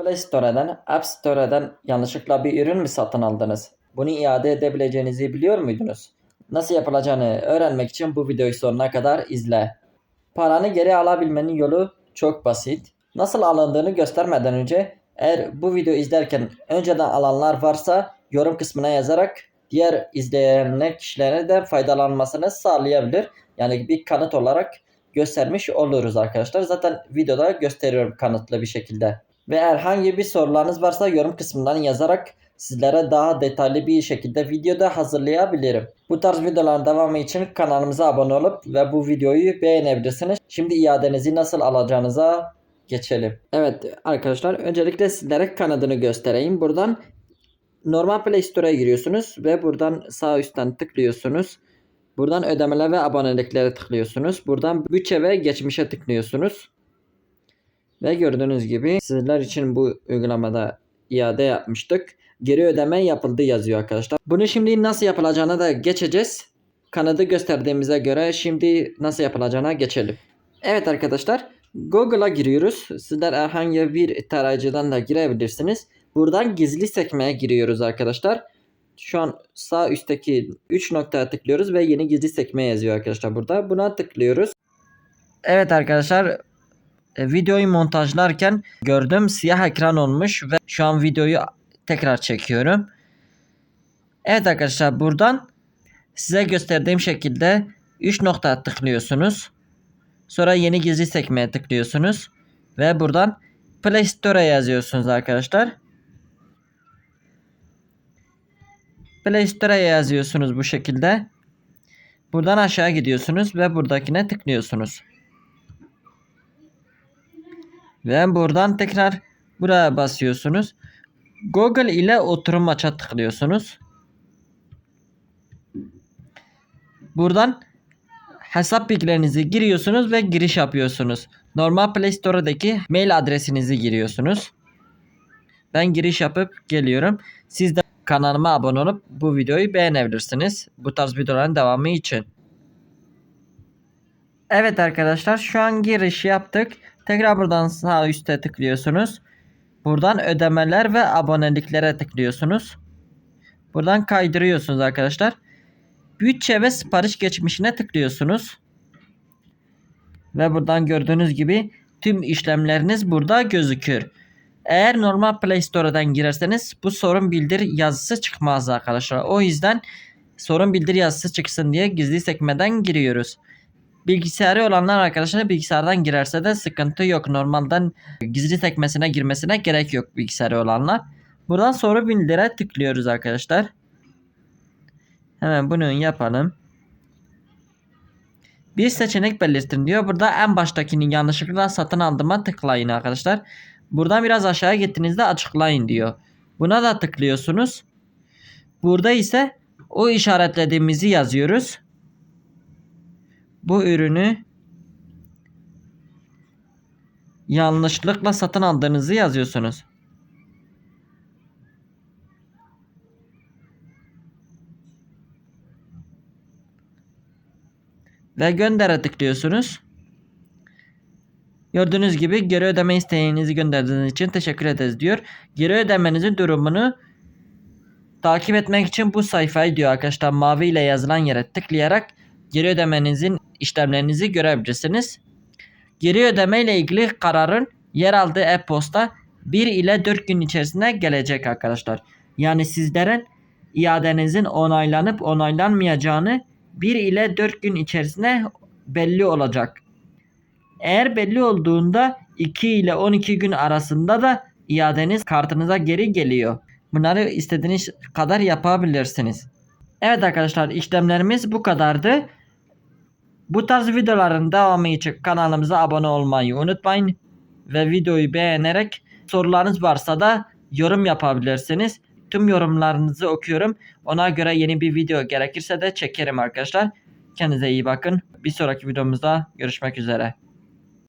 Play Store'dan, App Store'dan yanlışlıkla bir ürün mü satın aldınız? Bunu iade edebileceğinizi biliyor muydunuz? Nasıl yapılacağını öğrenmek için bu videoyu sonuna kadar izle. Paranı geri alabilmenin yolu çok basit. Nasıl alındığını göstermeden önce eğer bu videoyu izlerken önceden alanlar varsa yorum kısmına yazarak diğer izleyenler kişilere de faydalanmasını sağlayabilir. Yani bir kanıt olarak göstermiş oluruz arkadaşlar. Zaten videoda gösteriyorum kanıtlı bir şekilde. Ve herhangi bir sorularınız varsa yorum kısmından yazarak sizlere daha detaylı bir şekilde videoda hazırlayabilirim. Bu tarz videoların devamı için kanalımıza abone olup ve bu videoyu beğenebilirsiniz. Şimdi iadenizi nasıl alacağınıza geçelim. Evet arkadaşlar öncelikle sizlere kanadını göstereyim. Buradan normal Play Store'a giriyorsunuz ve buradan sağ üstten tıklıyorsunuz. Buradan ödemeler ve aboneliklere tıklıyorsunuz. Buradan bütçe ve geçmişe tıklıyorsunuz. Ve gördüğünüz gibi sizler için bu uygulamada iade yapmıştık. Geri ödeme yapıldı yazıyor arkadaşlar. Bunu şimdi nasıl yapılacağına da geçeceğiz. Kanadı gösterdiğimize göre şimdi nasıl yapılacağına geçelim. Evet arkadaşlar Google'a giriyoruz. Sizler herhangi bir tarayıcıdan da girebilirsiniz. Buradan gizli sekmeye giriyoruz arkadaşlar. Şu an sağ üstteki 3 noktaya tıklıyoruz ve yeni gizli sekme yazıyor arkadaşlar burada. Buna tıklıyoruz. Evet arkadaşlar videoyu montajlarken gördüm siyah ekran olmuş ve şu an videoyu tekrar çekiyorum. Evet arkadaşlar buradan size gösterdiğim şekilde 3 noktaya tıklıyorsunuz. Sonra yeni gizli sekmeye tıklıyorsunuz ve buradan Play Store'a yazıyorsunuz arkadaşlar. Play Store'a yazıyorsunuz bu şekilde. Buradan aşağı gidiyorsunuz ve buradakine tıklıyorsunuz. Ve buradan tekrar buraya basıyorsunuz. Google ile oturum maça tıklıyorsunuz. Buradan hesap bilgilerinizi giriyorsunuz ve giriş yapıyorsunuz. Normal Play Store'daki mail adresinizi giriyorsunuz. Ben giriş yapıp geliyorum. Siz de kanalıma abone olup bu videoyu beğenebilirsiniz. Bu tarz videoların devamı için. Evet arkadaşlar şu an giriş yaptık. Tekrar buradan sağ üstte tıklıyorsunuz. Buradan ödemeler ve aboneliklere tıklıyorsunuz. Buradan kaydırıyorsunuz arkadaşlar. Bütçe ve sipariş geçmişine tıklıyorsunuz. Ve buradan gördüğünüz gibi tüm işlemleriniz burada gözükür. Eğer normal Play Store'dan girerseniz bu sorun bildir yazısı çıkmaz arkadaşlar. O yüzden sorun bildir yazısı çıksın diye gizli sekmeden giriyoruz. Bilgisayarı olanlar arkadaşlar bilgisayardan girerse de sıkıntı yok. Normalden gizli sekmesine girmesine gerek yok bilgisayarı olanlar. Buradan soru bildire tıklıyoruz arkadaşlar. Hemen bunu yapalım. Bir seçenek belirtin diyor. Burada en baştakini yanlışlıkla satın aldığıma tıklayın arkadaşlar. Buradan biraz aşağıya gittiğinizde açıklayın diyor. Buna da tıklıyorsunuz. Burada ise o işaretlediğimizi yazıyoruz. Bu ürünü yanlışlıkla satın aldığınızı yazıyorsunuz. Ve göndere tıklıyorsunuz. Gördüğünüz gibi geri ödeme isteğinizi gönderdiğiniz için teşekkür ederiz diyor. Geri ödemenizin durumunu takip etmek için bu sayfayı diyor arkadaşlar mavi ile yazılan yere tıklayarak geri ödemenizin işlemlerinizi görebilirsiniz. Geri ödeme ile ilgili kararın yer aldığı e-posta 1 ile 4 gün içerisinde gelecek arkadaşlar. Yani sizlerin iadenizin onaylanıp onaylanmayacağını 1 ile 4 gün içerisinde belli olacak. Eğer belli olduğunda 2 ile 12 gün arasında da iadeniz kartınıza geri geliyor. Bunları istediğiniz kadar yapabilirsiniz. Evet arkadaşlar işlemlerimiz bu kadardı. Bu tarz videoların devamı için kanalımıza abone olmayı unutmayın. Ve videoyu beğenerek sorularınız varsa da yorum yapabilirsiniz. Tüm yorumlarınızı okuyorum. Ona göre yeni bir video gerekirse de çekerim arkadaşlar. Kendinize iyi bakın. Bir sonraki videomuzda görüşmek üzere.